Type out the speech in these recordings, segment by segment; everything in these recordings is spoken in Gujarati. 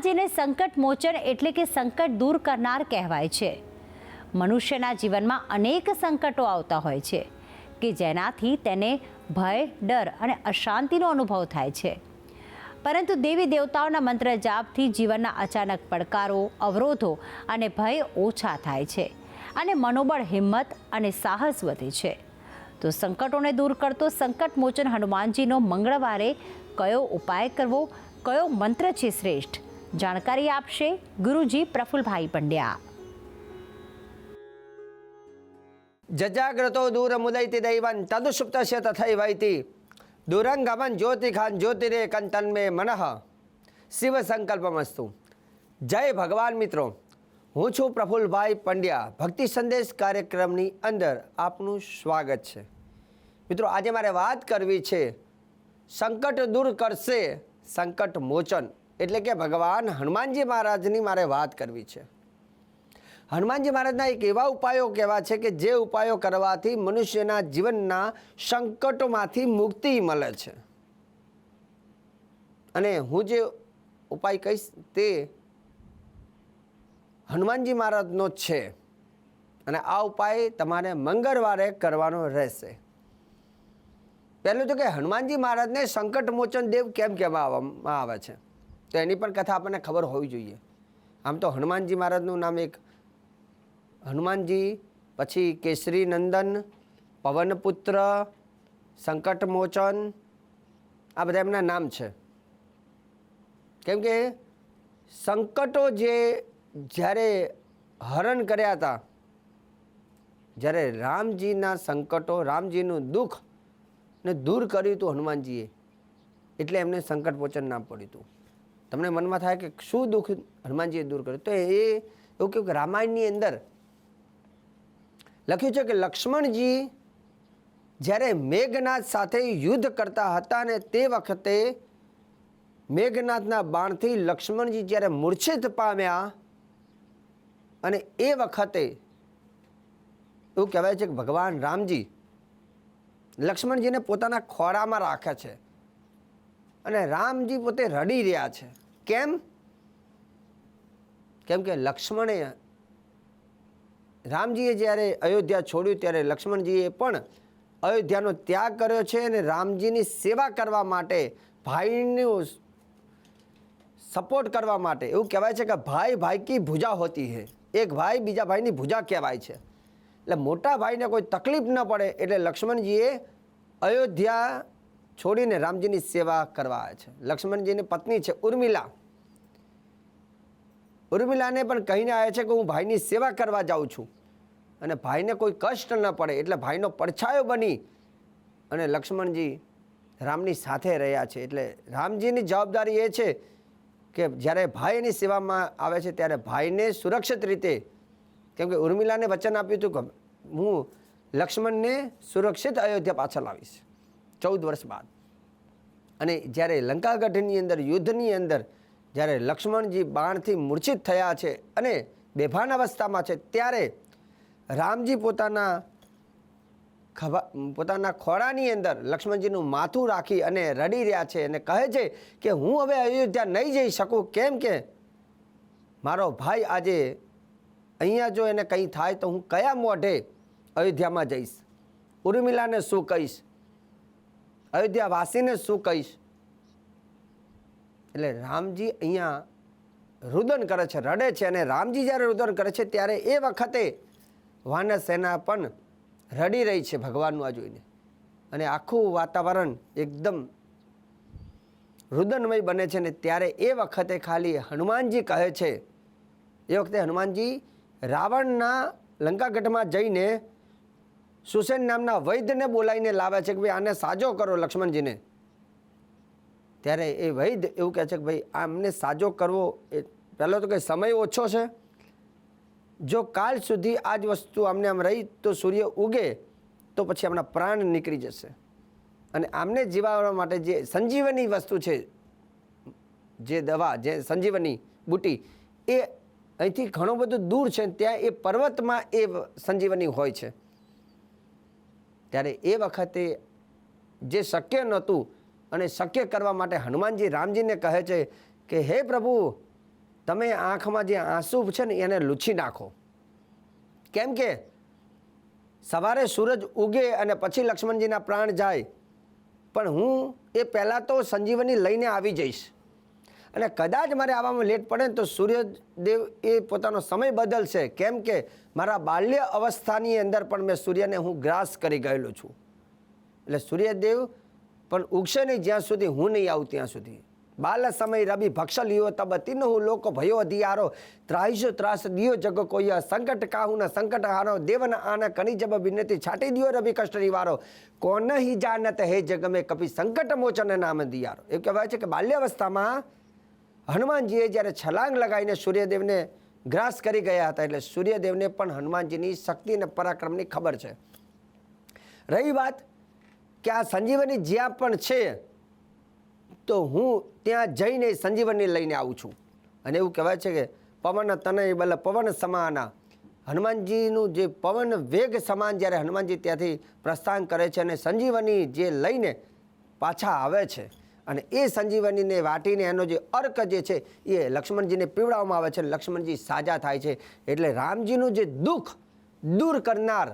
હનુમાનજીને સંકટ મોચન એટલે કે સંકટ દૂર કરનાર કહેવાય છે. મનુષ્યના જીવનમાં અનેક સંકટો આવતા હોય છે, કે જેનાથી તેને ભય, ડર અને અશાંતિનો અનુભવ થાય છે. પરંતુ દેવી દેવતાઓના મંત્ર જાપથી જીવનના અચાનક પડકારો, અવરોધો અને ભય ઓછા થાય છે અને મનોબળ, હિંમત અને સાહસ વધે છે. તો સંકટોને દૂર કરતો સંકટ મોચન હનુમાનજીનો મંગળવારે કયો ઉપાય કરવો, કયો મંત્ર છે શ્રેષ્ઠ? જાણકારી આપશે ગુરુજી પ્રફુલભાઈ પંડ્યા જજાગ્રતો દૂરમુદૈતિ દૈવન તદુષુપ્તસ્ય તથૈવૈતિ દુરંગમન જ્યોતિખાન જ્યોતિરે કંતન્મે મનઃ શિવ સંકલ્પમસ્તુ જય ભગવાન મિત્રો હું છું પ્રફુલભાઈ પંડ્યા ભક્તિ સંદેશ કાર્યક્રમની અંદર આપનું સ્વાગત છે મિત્રો આજે મારે વાત કરવી છે સંકટ દૂર કરશે સંકટ મોચન એટલે કે ભગવાન હનુમાનજી મહારાજની મારે વાત કરવી છે. હનુમાનજી મહારાજના એક એવા ઉપાયો કહેવા છે કે જે ઉપાયો કરવાથી મનુષ્યના જીવનના સંકટોમાંથી મુક્તિ મળે છે. અને હું જે ઉપાય કહીશ તે હનુમાનજી મહારાજનો છે. અને આ ઉપાય તમારે મંગળવારે કરવાનો રહેશે. પહેલું તો કે હનુમાનજી મહારાજને સંકટ મોચન દેવ કેમ કહેવામાં આવે છે? તો એની પણ કથા આપણને ખબર હોવી જોઈએ. આમ તો હનુમાનજી મહારાજનું નામ એક. હનુમાનજી, પછી કેસરી નંદન પવનપુત્ર, સંકટમોચન, આ બધા એમના નામ છે. કેમ કે સંકટો જે જ્યારે હરણ કર્યા હતા, જ્યારે રામજીના સંકટો, રામજીનું દુઃખ ને દૂર કર્યું હતું હનુમાનજીએ, એટલે એમને સંકટમોચન નામ પડ્યું હતું. તમને મનમાં થાય કે શું દુઃખ હનુમાનજીએ દૂર કર્યું? તો એ એવું કહ્યું કે રામાયણની અંદર લખ્યું છે કે લક્ષ્મણજી જ્યારે મેઘનાથ સાથે યુદ્ધ કરતા હતા ને તે વખતે મેઘનાથના બાણથી લક્ષ્મણજી જ્યારે મૂર્છિત પામ્યા અને એ વખતે એવું કહેવાય છે કે ભગવાન રામજી લક્ષ્મણજીને પોતાના ખોળામાં રાખે છે અને રામજી પોતે રડી રહ્યા છે. કેમ? કેમ કે લક્ષ્મણે રામજીએ જ્યારે અયોધ્યા છોડ્યું ત્યારે લક્ષ્મણજીએ પણ અયોધ્યાનો ત્યાગ કર્યો છે અને રામજીની સેવા કરવા માટે, ભાઈનું સપોર્ટ કરવા માટે. એવું કહેવાય છે કે ભાઈ ભાઈ કી ભુજા હોતી હે. એક ભાઈ બીજા ભાઈની ભુજા કહેવાય છે. એટલે મોટા ભાઈને કોઈ તકલીફ ન પડે એટલે લક્ષ્મણજીએ અયોધ્યા છોડીને રામજીની સેવા કરવા આવે છે. લક્ષ્મણજીની પત્ની છે ઉર્મિલા. ઉર્મિલાને પણ કહીને આવે છે કે હું ભાઈની સેવા કરવા જાઉં છું. અને ભાઈને કોઈ કષ્ટ ન પડે એટલે ભાઈનો પડછાયો બની અને લક્ષ્મણજી રામની સાથે રહ્યા છે. એટલે રામજીની જવાબદારી એ છે કે જ્યારે ભાઈ એની સેવામાં આવે છે ત્યારે ભાઈને સુરક્ષિત રીતે, કેમ કે ઉર્મિલાને વચન આપ્યું હતું કે હું લક્ષ્મણને સુરક્ષિત અયોધ્યા પાછળ લાવીશ. ચૌદ વર્ષ બાદ. અને જ્યારે લંકાગઢની અંદર, યુદ્ધની અંદર જ્યારે લક્ષ્મણજી બાણથી મૂર્છિત થયા છે અને બેભાન અવસ્થામાં છે, ત્યારે રામજી પોતાના ખભા, પોતાના ખોળાની અંદર લક્ષ્મણજીનું માથું રાખી અને રડી રહ્યા છે અને કહે છે કે, હું હવે અયોધ્યા નહીં જઈ શકું. કેમ કે મારો ભાઈ આજે અહીંયા જો એને કંઈ થાય તો હું કયા મોઢે અયોધ્યામાં જઈશ? ઉર્મિલાને શું કહીશ? અયોધ્યાવાસીને શું કહીશ? એટલે રામજી અહીંયા રુદન કરે છે, રડે છે અને રામજી જ્યારે રુદન કરે છે ત્યારે એ વખતે વાનર સેના પણ રડી રહી છે ભગવાનનું આ જોઈને. અને આખું વાતાવરણ એકદમ રુદનમય બને છે ને ત્યારે એ વખતે ખાલી હનુમાનજી કહે છે. એ વખતે હનુમાનજી રાવણના લંકાગઢમાં જઈને સુસેન નામના વૈદ્યને બોલાવીને લાવે છે કે ભાઈ આને સાજો કરો લક્ષ્મણજીને. ત્યારે એ વૈદ્ય એવું કહે છે કે ભાઈ, આમને સાજો કરવો એ પહેલો તો કંઈ સમય ઓછો છે. જો કાલ સુધી આ જ વસ્તુ આમને આમ રહી તો સૂર્ય ઉગે, તો પછી આપણા પ્રાણ નીકળી જશે. અને આમને જીવાડવા માટે જે સંજીવની વસ્તુ છે, જે દવા, જે સંજીવની બુટી, એ અહીંથી ઘણું બધું દૂર છે. ત્યાં એ પર્વતમાં એ સંજીવની હોય છે. ત્યારે એ વખતે જે શક્ય નહોતું અને શક્ય કરવા માટે હનુમાનજી રામજીને કહે છે કે, હે પ્રભુ, તમે આંખમાં જે આંસુ છે ને, એને લૂછી નાખો. કેમ કે સવારે સૂરજ ઉગે અને પછી લક્ષ્મણજીના પ્રાણ જાય, પણ હું એ પહેલાં તો સંજીવની લઈને આવી જઈશ. અને કદાચ મારે આવવામાં લેટ પડે ને તો સૂર્યદેવ એ પોતાનો સમય બદલશે. કેમ કે મારા બાલ્ય અવસ્થાની અંદર પણ મેં સૂર્યને હું ગ્રાસ કરી ગયેલો છું. એટલે સૂર્યદેવ પણ ઉગશે નહીં જ્યાં સુધી હું નહીં આવું ત્યાં સુધી. બાલ સમય રવિ ભક્ષ લિયો તબ તીન હું લોકો ભયો અધિયારો. ત્રાહિશો ત્રાસ દિયો જગ કોઈ સંકટ કાહુના સંકટ હારો. દેવન આન કની જબ બિનતી છાટી દિયો રવિ કષ્ટ નિવારો. કોન હિ જાનત હે જગ મેં કપી સંકટ મોચન નામ દિયારો. એ કહેવાય છે કે બાલ્યાવસ્થામાં હનુમાનજીએ જ્યારે છલાંગ લગાવીને સૂર્યદેવને ગ્રાસ કરી ગયા હતા એટલે સૂર્યદેવને પણ હનુમાનજીની શક્તિ અને પરાક્રમની ખબર છે. રહી વાત કે આ સંજીવની જ્યાં પણ છે, તો હું ત્યાં જઈને સંજીવની લઈને આવું છું. અને એવું કહેવાય છે કે પવન તનય બલ પવન સમાના. હનુમાનજીનું જે પવન વેગ સમાન જ્યારે હનુમાનજી ત્યાંથી પ્રસ્થાન કરે છે અને સંજીવની જે લઈને પાછા આવે છે અને એ સંજીવનીને વાટીને એનો જે અર્ક જે છે, એ લક્ષ્મણજીને પીવડાવવામાં આવે છે. લક્ષ્મણજી સાજા થાય છે. એટલે રામજીનું જે દુઃખ દૂર કરનાર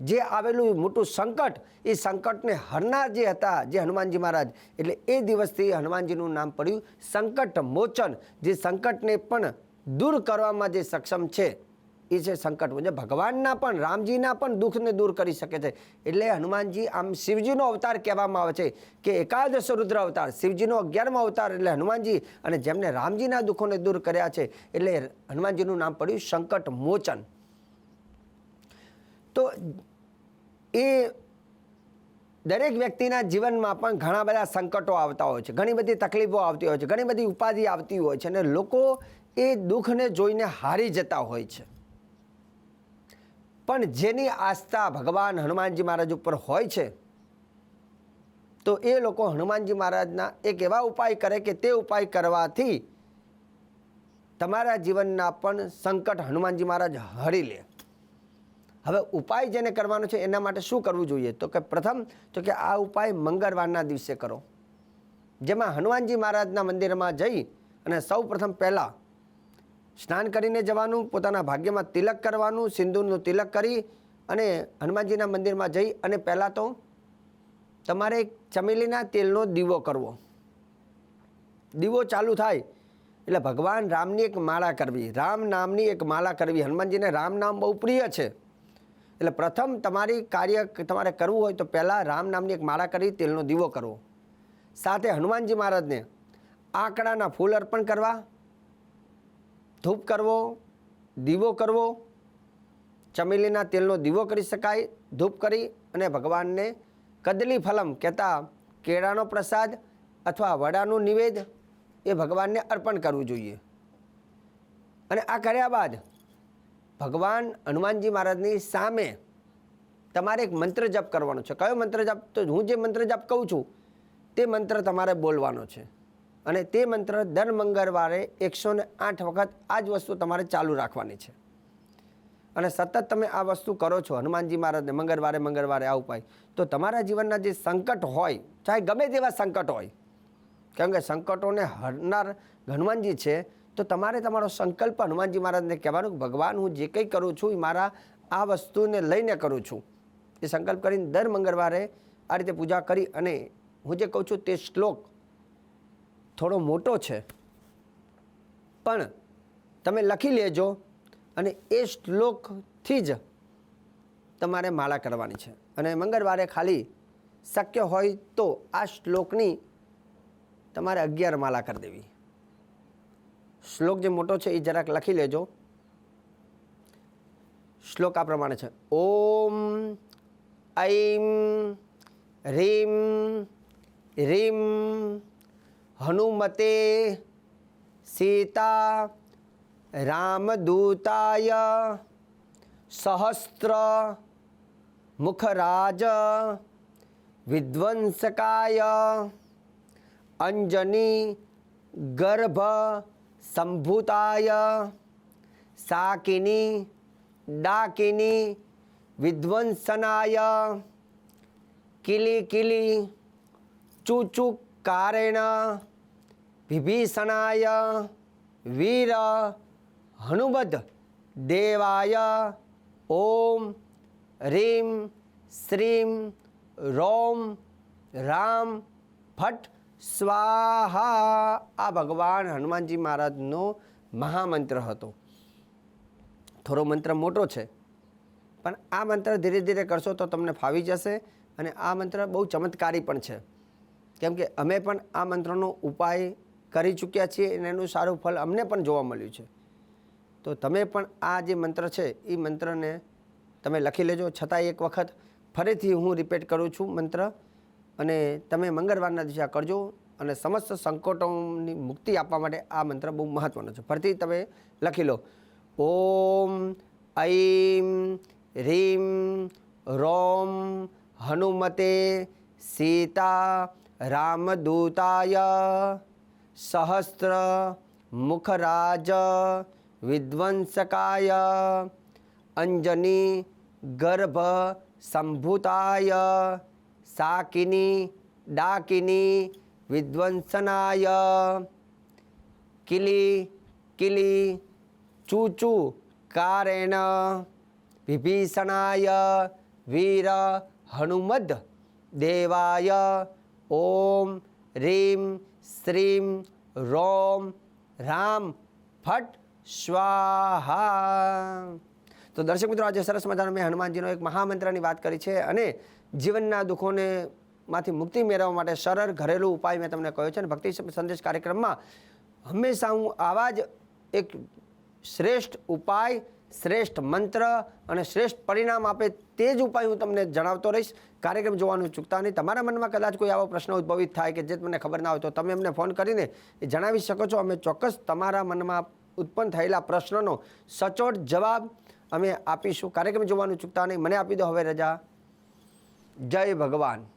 જે આવેલું મોટું સંકટ, એ સંકટને હરનાર જે હતા, જે હનુમાનજી મહારાજ, એટલે એ દિવસથી હનુમાનજીનું નામ પડ્યું સંકટ મોચન જે સંકટને પણ દૂર કરવામાં જે સક્ષમ છે. એ છે સંકટ. મોચન ભગવાનના પણ, રામજીના પણ દુઃખને દૂર કરી શકે છે. એટલે હનુમાનજી આમ શિવજીનો અવતાર કહેવામાં આવે છે કે એકાદશ રુદ્ર અવતાર, શિવજીનો અગિયારમો અવતાર એટલે હનુમાનજી અને જેમને રામજીના દુઃખોને દૂર કર્યા છે એટલે હનુમાનજીનું નામ પડ્યું સંકટ મોચન. તો એ દરેક વ્યક્તિના જીવનમાં પણ ઘણા બધા સંકટો આવતા હોય છે. ઘણી બધી તકલીફો આવતી હોય છે. ઘણી બધી ઉપાધિ આવતી હોય છે અને લોકો એ દુઃખને જોઈને હારી જતા હોય છે. પણ જેની આસ્થા ભગવાન હનુમાનજી મહારાજ ઉપર હોય છે, તો એ લોકો હનુમાનજી મહારાજના એક એવા ઉપાય કરે કે તે ઉપાય કરવાથી તમારા જીવનના પણ સંકટ હનુમાનજી મહારાજ હરી લે. હવે ઉપાય જેને કરવાનો છે એના માટે શું કરવું જોઈએ? તો કે પ્રથમ તો કે આ ઉપાય મંગળવારના દિવસે કરો. જેમાં હનુમાનજી મહારાજના મંદિરમાં જઈ અને સૌ પ્રથમ પહેલાં સ્નાન કરીને જવાનું, પોતાના ભાગ્યમાં તિલક કરવાનું સિંદૂરનું તિલક કરી અને હનુમાનજીના મંદિરમાં જઈ અને પહેલાં તો તમારે ચમેલીના તેલનો દીવો કરવો. દીવો ચાલુ થાય એટલે ભગવાન રામની એક માળા કરવી. રામ નામની એક માળા કરવી. હનુમાનજીને રામ નામ બહુ પ્રિય છે. એટલે પ્રથમ તમારી કાર્ય તમારે કરવું હોય તો પહેલાં રામ નામની એક માળા કરી તેલનો દીવો કરવો. સાથે હનુમાનજી મહારાજને આંકડાના ફૂલ અર્પણ કરવા ધૂપ કરવો, દીવો કરવો, ચમેલીના તેલનો દીવો કરી શકાય, ધૂપ કરી અને ભગવાનને કદલી ફલમ કહેતા કેળાનો પ્રસાદ અથવા વડાનું નિવેદ એ ભગવાનને અર્પણ કરવું જોઈએ. અને આ કર્યા બાદ ભગવાન હનુમાનજી મહારાજની સામે તમારે એક મંત્ર જપ કરવાનો છે. કયો મંત્ર જપ? તો હું જે મંત્ર જપ કહું છું, તે મંત્ર તમારે બોલવાનો છે. અને તે મંત્ર દર મંગળવારે એકસો ને આઠ વખત આ જ વસ્તુ તમારે ચાલુ રાખવાની છે. અને સતત તમે આ વસ્તુ કરો છો, હનુમાનજી મહારાજને મંગળવારે મંગળવારે આ ઉપાય, તો તમારા જીવનના જે સંકટ હોય, ચાહે ગમે તેવા સંકટ હોય, કેમ કે સંકટોને હરનાર હનુમાનજી છે, તો તમારે તમારો સંકલ્પ હનુમાનજી મહારાજને કહેવાનું કે ભગવાન, હું જે કંઈ કરું છું એ મારા આ વસ્તુને લઈને કરું છું. એ સંકલ્પ કરીને દર મંગળવારે આ રીતે પૂજા કરી અને હું જે કહું છું તે શ્લોક થોડો મોટો છે. પણ તમે લખી લેજો અને એ શ્લોકથી જ તમારે માળા કરવાની છે. અને મંગળવારે ખાલી શક્ય હોય તો આ શ્લોકની તમારે અગિયાર માળા કરી દેવી. શ્લોક જે મોટો છે એ જરાક લખી લેજો. શ્લોક આ પ્રમાણે છે. ઓમ, ઐમ, રીમ રીમ હનુમતે સીતા રામદૂતાય સહસ્ત્ર મુખરાજ વિધ્વંસકાય અંજની ગર્ભ સંભૂતાય સાકિની ડાકિની વિધ્વંસનાય કિલી કિલી ચૂચુકારેણ વિભીષણાય, વીર, હનુમદ, દેવાય, ઓમ, રીમ, શ્રીમ, રોમ, રામ, ફટ, સ્વાહા. આ ભગવાન હનુમાનજી મહારાજનો મહામંત્ર હતો. થોડો મંત્ર મોટો છે, પણ આ મંત્ર ધીરે ધીરે કરશો તો તમને ફાવી જશે અને આ મંત્ર બહુ ચમત્કારી પણ છે. કેમ કે અમે પણ આ મંત્રનો ઉપાય કરી ચૂક્યા છીએ અને એનું સારું ફળ અમને પણ જોવા મળ્યું છે. તો તમે પણ આ જે મંત્ર છે એ મંત્રને તમે લખી લેજો. છતાં એક વખત ફરીથી હું રિપીટ કરું છું મંત્ર અને તમે મંગળવારના દિવસે કરજો અને સમસ્ત સંકટોની મુક્તિ આપવા માટે આ મંત્ર બહુ મહત્ત્વનો છે. ફરીથી તમે લખી લો. ઓમ, ઐમ, રીમ, રોમ, હનુમતે, સીતા, રામદૂતાય સહસ્ત્ર મુખરાજ વિધ્વંસકાય અંજની ગર્ભ સંભૂતાય સાકિની ડાકિની વિધ્વંસનાય કિલી કિલી ચૂચુ કારેણ વિભીષણાય વીર હનુમદ દેવાય ઓમ રીમ શ્રીમ રોમ રામ ફટ સ્વાહા. તો દર્શક મિત્રો, આજે સરસ મજાનો મેં હનુમાનજીનો એક મહામંત્રની વાત કરી છે અને જીવનના દુઃખોને માંથી મુક્તિ મેળવવા માટે સરળ ઘરેલું ઉપાય મેં તમને કહ્યો છે અને ભક્તિ સંદેશ કાર્યક્રમમાં હંમેશા હું આવા જ એક શ્રેષ્ઠ ઉપાય શ્રેષ્ઠ મંત્ર અને શ્રેષ્ઠ પરિણામ આપે તે જ ઉપાય હું તમને જણાવતો રહીશ. કાર્યક્રમ જોવાનું ચૂકતા નહીં. તમારા મનમાં કદાચ કોઈ આવો પ્રશ્ન ઉદ્ભવિત થાય કે જે મને ખબર ના હોય તો તમે અમને ફોન કરીને એ જણાવી શકો છો. અમે ચોક્કસ તમારા મનમાં ઉત્પન્ન થયેલા પ્રશ્નનો સચોટ જવાબ અમે આપીશું. કાર્યક્રમ જોવાનું ચૂકતા નહીં. મને આપી દો હવે રજા. જય ભગવાન.